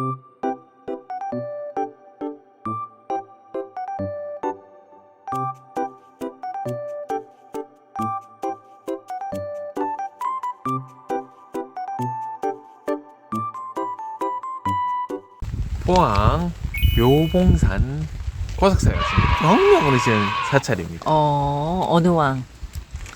포항 묘봉산 고석사였습니다. 영명으로 지은 사찰입니다. 어, 어느 왕?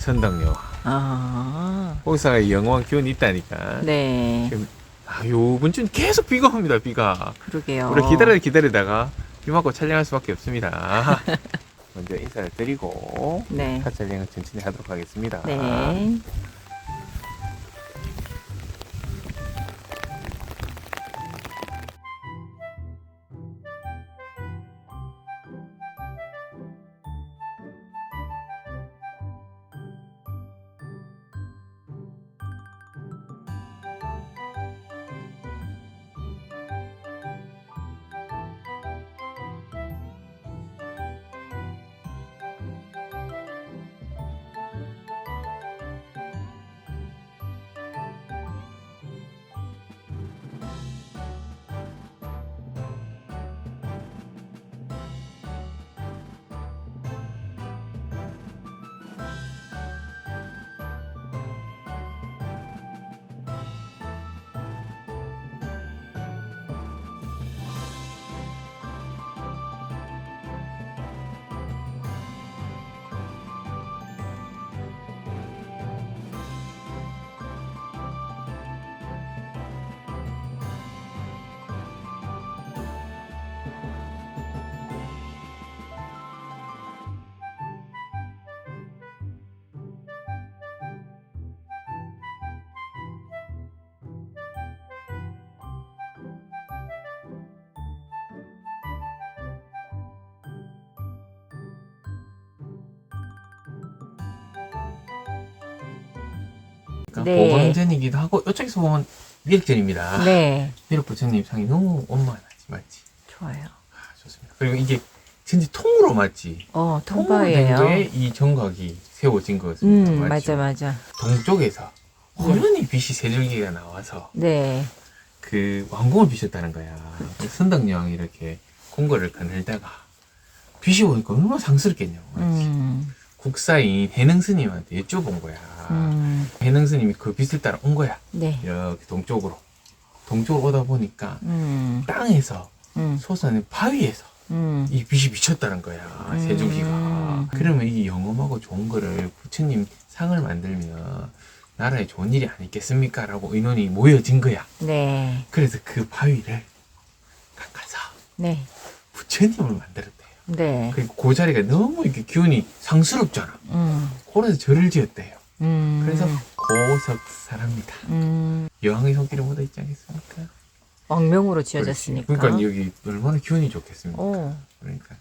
선덕여. 아, 거기서 영왕 기운이 있다니까. 네. 지금 아, 요번 주는 계속 비가 옵니다. 비가. 그러게요. 우리 기다려 기다리다가 비 맞고 촬영할 수밖에 없습니다. 먼저 인사를 드리고 네. 사찰 여행을 천천히 하도록 하겠습니다. 네. 네. 보강전이기도 하고 이쪽에서 보면 미륵전입니다. 네. 미륵 부처님 상이 너무 원만하지 맞지? 좋아요. 아, 좋습니다. 그리고 이게 진짜 통으로 맞지? 어, 통으로 된 통과예요. 거에 이 정각이 세워진 거였습니다. 음, 맞죠? 맞아, 맞아. 동쪽에서 호연히 빛이 세 줄기가 나와서 네. 그 왕궁을 비셨다는 거야. 선덕 여왕이 이렇게 궁궐을 거닐다가 빛이 오니까 얼마나 상스럽겠냐고. 맞지? 음, 국사인 해능 스님한테 여쭤본 거야. 음, 해능 스님이 그 빛을 따라 온 거야. 네. 이렇게 동쪽으로. 동쪽으로 오다 보니까 음, 땅에서 음, 솟아낸 바위에서 음. 이 빛이 비쳤다는 거야. 세 줄기가. 음. 그러면 이 영험하고 좋은 거를 부처님 상을 만들면 나라에 좋은 일이 아니겠습니까? 라고 의논이 모여진 거야. 네. 그래서 그 바위를 깎아서 네. 부처님을 만들었대요. 네. 그리고 그 자리가 너무 이렇게 기운이 상스럽잖아. 음, 그래서 절을 지었대요. 음. 그래서 고석사랍니다. 음, 여왕의 손길이 묻어 있지 않겠습니까? 왕명으로. 지어졌으니까. 그러니까 여기 얼마나 기운이 좋겠습니까? 오, 그러니까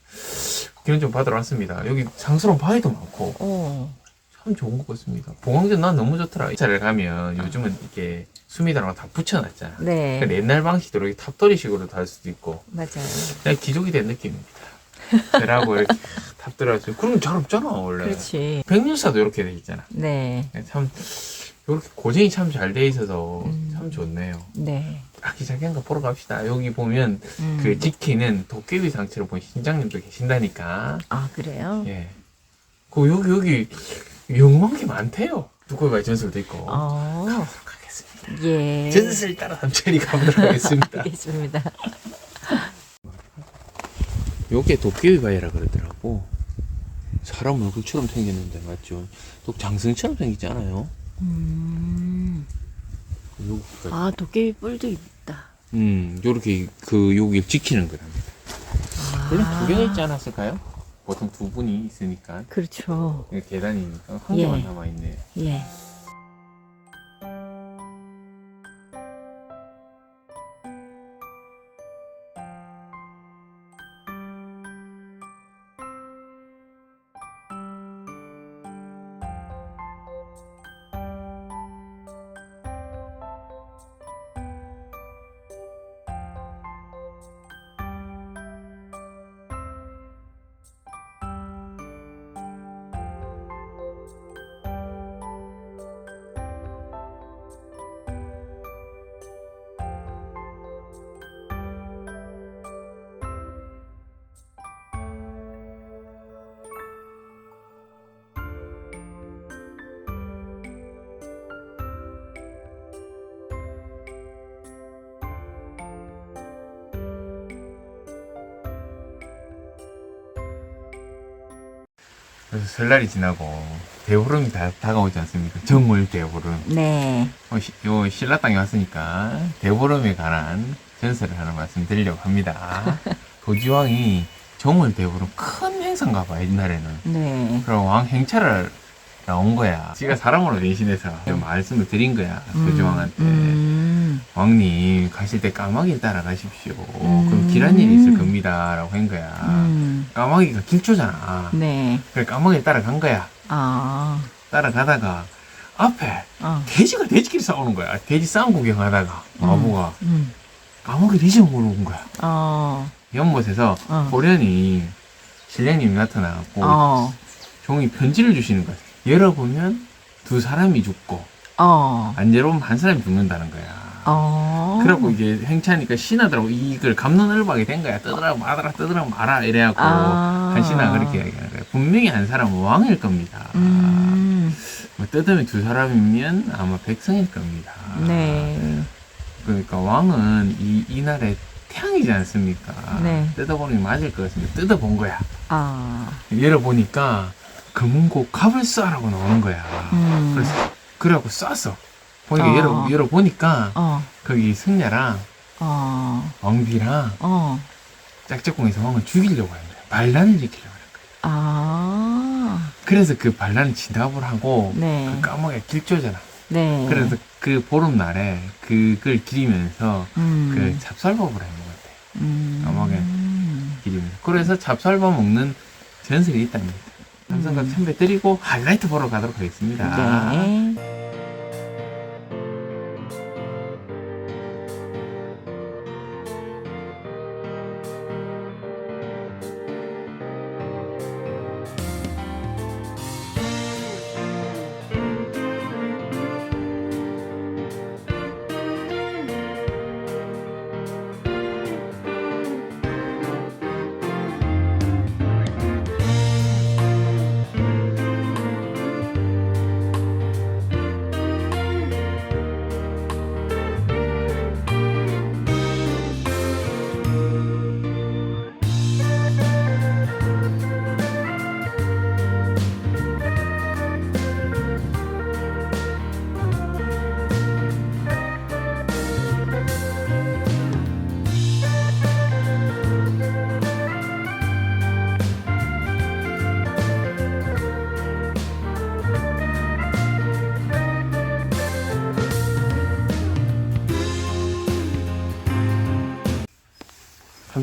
기운 좀 받으러 왔습니다. 여기 상스러운 바위도 많고 오. 참 좋은 것 같습니다. 봉황전 난 너무 좋더라. 이 차를 가면 요즘은 이게 수미다라고 다 붙여놨잖아. 네. 그러니까 옛날 방식대로 이렇게 탑돌이식으로 달 수도 있고 맞아요. 기족이 된 느낌입니다. 그라고 이렇게 탑돌하죠. 그럼 잘 없잖아 원래. 그렇지. 백년사도 이렇게 돼 있잖아. 네. 참 이렇게 고정이 참 잘 돼 있어서 음. 참 좋네요. 네. 아기자기한 거 보러 갑시다. 여기 보면 음. 그 지키는 도깨비 상처를 본 신장님도 계신다니까. 아, 그래요? 예. 그 여기 여기 영웅한 게 많대요. 두꺼비의 전설도 있고. 어, 가보도록 하겠습니다. 예. 전설 따라 삼천이 가보도록 하겠습니다. 알겠습니다. 요게 도깨비 바위라 그러더라고. 사람 얼굴처럼 생겼는데 맞죠? 또 장승처럼 생기지 않아요? 음. 여기가 아, 도깨비 뿔도 있다. 음, 요렇게 그 여기를 지키는 거랍니다. 원래 두 개가 있지 않았을까요? 보통 두 분이 있으니까 그렇죠. 이게 계단이니까 한 예. 개만 남아 있네. 예. 그래서 설날이 지나고 대보름이 다, 다가오지 않습니까? 정월 대보름. 네. 어, 시- 요 신라 땅에 왔으니까 대보름에 관한 전설을 하나 말씀드리려고 합니다. 도지왕이 정월 대보름 큰 행사인가 봐 옛날에는. 네. 그럼 왕 행차를 나온 거야. 지가 사람으로 대신해서 좀 말씀을 드린 거야 도지왕한테. 음. 왕님 가실 때 까마귀 따라가십시오. 음. 그럼 길한 일이 있을 겁니다라고 한 거야. 음. 까마귀가 길조잖아. 네. 그래 까마귀 따라간 거야. 아. 따라가다가 앞에 어. 돼지가 돼지끼리 싸우는 거야. 돼지 싸움 구경하다가 마부가 음. 까마귀를 잊어먹으러 온 거야. 어. 연못에서 어. 호련히 신령님이 나타나고 어. 종이 편지를 주시는 거야. 열어보면 두 사람이 죽고 어. 안 열어보면 한 사람이 죽는다는 거야. 어. 그래갖고 이게 행차니까 신하들하고 이걸 감론을박이 된 거야. 떠들어 마더라 떠들어 마라 이래갖고 아. 한 신하가 그렇게 이야기하는 거야. 분명히 한 사람은 왕일 겁니다. 음. 뭐 뜯으면 두 사람이면 아마 백성일 겁니다. 네. 그러니까 왕은 이 이날에 태양이지 않습니까? 네. 뜯어보는 게 맞을 것 같습니다. 뜯어본 거야. 아. 열어보니까 금고 갑을 쏴라고 나오는 거야. 음. 그래서 그래갖고 쐈어. 보니까 어. 열어 열어보니까 어. 거기 승려랑 어. 왕비랑 어. 짝짝꿍에서 왕을 죽이려고 하는 거야. 반란을 일으키려고 하는 거야. 아. 그래서 그 반란을 진압을 하고 네. 그 까마귀가 길조잖아. 네. 그래서 그 보름날에 그걸 기리면서 음. 그 찹쌀밥을 해먹었대. 음. 까마귀. 기리면서. 그래서 찹쌀밥 먹는 전설이 있답니다. 삼성각 음. 참배 드리고 하이라이트 보러 가도록 하겠습니다. 네.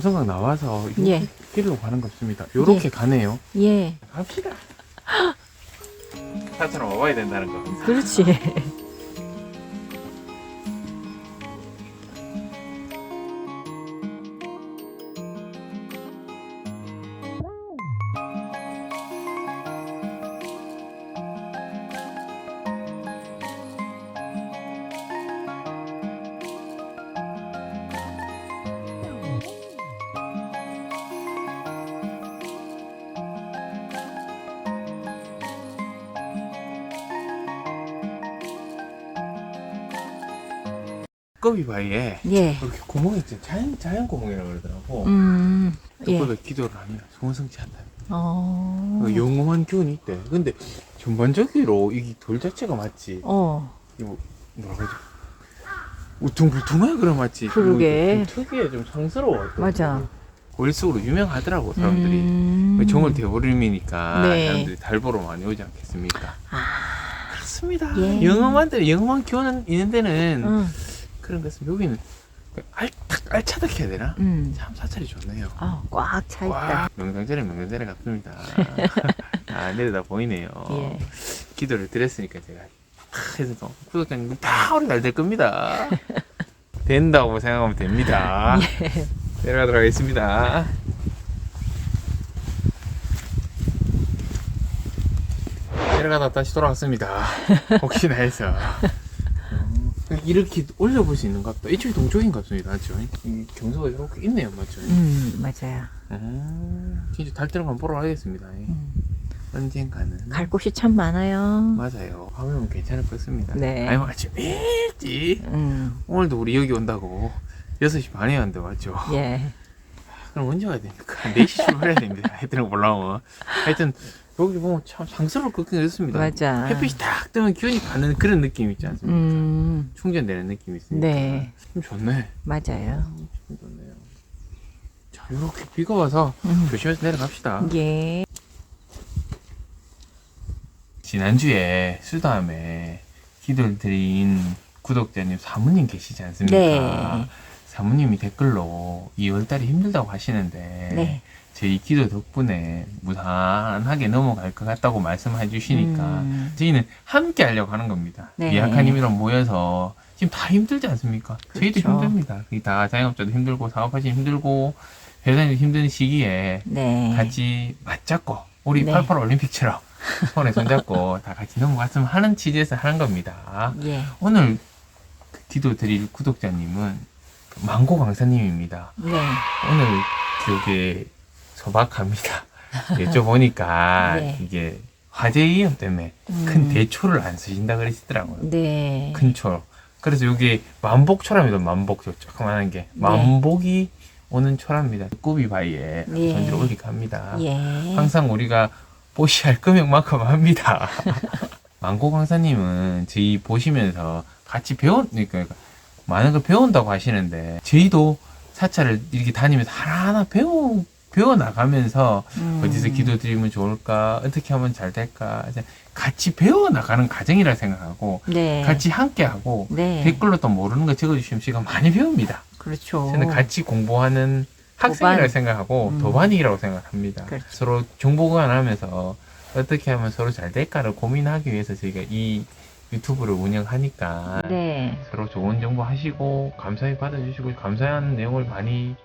삼성각 나와서 이 예. 길로 가는 것 같습니다. 요렇게 가네요. 예. 갑시다. 사처럼 와봐야 된다는 거. 그렇지. 꺼비 바위에 예. 이렇게 구멍이 있죠. 자연, 자연 구멍이라고 그러더라고. 음. 예. 두꺼비가 기도를 하면 소원성취 한다. 어. 그 영험한 기운이 있대. 근데 전반적으로 이 돌 자체가 맞지. 어. 이거 뭐라고 하지? 우퉁불퉁해 그래 맞지? 그러게. 이거 좀 특이해 좀 상스러워. 맞아. 월석으로 유명하더라고 사람들이. 음. 정월 대보름이니까 네. 사람들이 달 보러 많이 오지 않겠습니까? 아. 그렇습니다. 예. 영험한 데 영험한 기운은 있는 데는 응. 그런 것은 여기는 알탁 알차닥 해야 되나? 음. 참 사찰이 좋네요. 아, 꽉 차 있다. 와, 명당자리 명당자리 같습니다. 아, 내려다 보이네요. 예. 기도를 드렸으니까 제가 탁 해서 또 구독자님 다 우리 잘될 겁니다. 된다고 생각하면 됩니다. 예. 내려가도록 하겠습니다. 내려가다 다시 돌아왔습니다. 혹시나 해서. 음, 이렇게 올려볼 수 있는 것 같다. 이쪽이 동쪽인 것 같습니다. 맞죠? 이 경사가 이렇게 있네요. 맞죠? 음, 맞아요. 음, 진짜 달 때는 한번 보러 가겠습니다. 음. 언젠가는. 갈 곳이 참 많아요. 맞아요. 밤에 면 괜찮을 것 같습니다. 네. 아니면 아침 일찍. 음. 오늘도 우리 여기 온다고 6시 반에 왔는데 맞죠? 예. 그럼 언제 가야 됩니까? 4시 출발해야 됩니다. 애들은 올라오면. 하여튼, 여기 보면 참 장스러울 것 같긴 했습니다. 맞아. 햇빛이 딱 뜨면 기운이 가는 그런 느낌 있지 않습니까? 음, 충전되는 느낌이 있으니까. 네. 좀 좋네. 맞아요. 좀 좋네요. 자, 이렇게 비가 와서 음. 조심해서 내려갑시다. 예. 지난주에 수다함에 기도를 드린 구독자님 사모님 계시지 않습니까? 네. 사모님이 댓글로 2월달이 힘들다고 하시는데 네. 저희 기도 덕분에 무난하게 넘어갈 것 같다고 말씀해 주시니까 음, 저희는 함께 하려고 하는 겁니다. 네. 미약한 힘이랑 모여서 지금 다 힘들지 않습니까? 저희도 그렇죠. 힘듭니다. 그게 다 자영업자도 힘들고 사업하시는 힘들고 회사도 힘든 시기에 네. 같이 맞잡고 우리 네. 88 올림픽처럼 손에 손잡고 다 같이 넘어갔으면 하는 취지에서 하는 겁니다. 예. 오늘 기도 드릴 구독자님은 망고 강사님입니다. 네. 오늘 기억에 소박합니다. 여쭤보니까 네. 이게 화재 위험 때문에 큰 음. 대초를 안 쓰신다 그러시더라고요. 네. 큰 초. 그래서 여기 만복초랍니다. 만복 저 조그만한 게 네. 만복이 오는 초랍니다. 꾸비바위에 예. 전지를 올리게 합니다. 예. 항상 우리가 보시할 금액만큼 합니다. 망고 강사님은 저희 보시면서 같이 배운, 그러니까 많은 걸 배운다고 하시는데, 저희도 사찰을 이렇게 다니면서 하나하나 배워, 배워 나가면서 음. 어디서 기도 드리면 좋을까, 어떻게 하면 잘 될까, 같이 배워 나가는 과정이라 생각하고, 네. 같이 함께 하고, 네. 댓글로 또 모르는 거 적어주시면 제가 많이 배웁니다. 그렇죠. 저는 같이 공부하는 학생이라고. 생각하고 음. 도반이라고 생각합니다. 그렇죠. 서로 정보 교환하면서 어떻게 하면 서로 잘 될까를 고민하기 위해서 저희가 이 유튜브를 운영하니까 네. 서로 좋은 정보 하시고 감사히 받아주시고 감사한 내용을 많이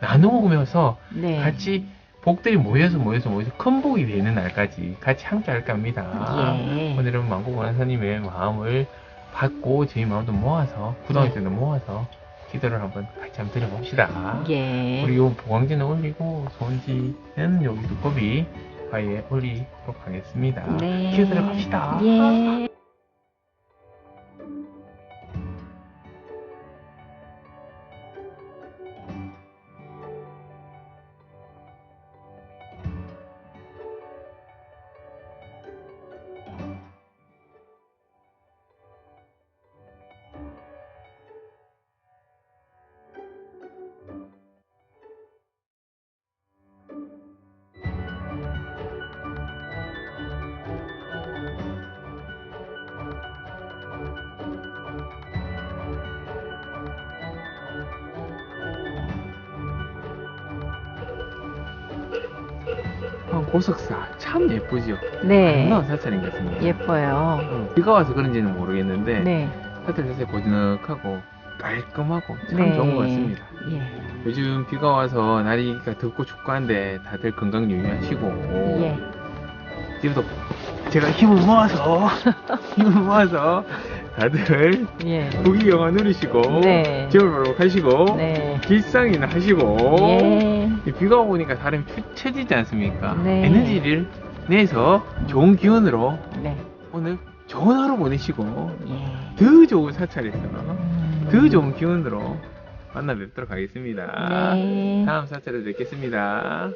나누면서 네. 같이 복들이 모여서 모여서 모여서 큰 복이 되는 날까지 같이 함께 할까 합니다. 예. 오늘은 망고 원사님의 마음을 받고 저희 마음도 모아서 구동할 네. 때도 모아서 기도를 한번 같이 한번 드려봅시다. 예. 우리 요 보광지는 올리고 손지는 여기 두꺼비 바위에 올리도록 하겠습니다. 네. 기도 들어갑시다. 예. 어, 고석사 참 예쁘죠. 네. 아름다운 사찰인 것 같습니다. 예뻐요. 어, 비가 와서 그런지는 모르겠는데 네. 사찰 자체 고즈넉하고 깔끔하고 참 네. 좋은 것 같습니다. 예. 요즘 비가 와서 날이가 덥고 춥고 한데 다들 건강 유의하시고 예. 지금도 제가 힘을 모아서 힘을 모아서 다들 예. 부귀 영화 누리시고 네. 재물벌복 하시고 네. 길상이나 하시고 예. 이 비가 오니까 추- 처지지 않습니까? 네. 에너지를 내서 좋은 기운으로 네. 오늘 좋은 하루 보내시고 예. 더 좋은 사찰에서 음. 더 좋은 기운으로 만나 뵙도록 하겠습니다. 네. 다음 사찰에서 뵙겠습니다.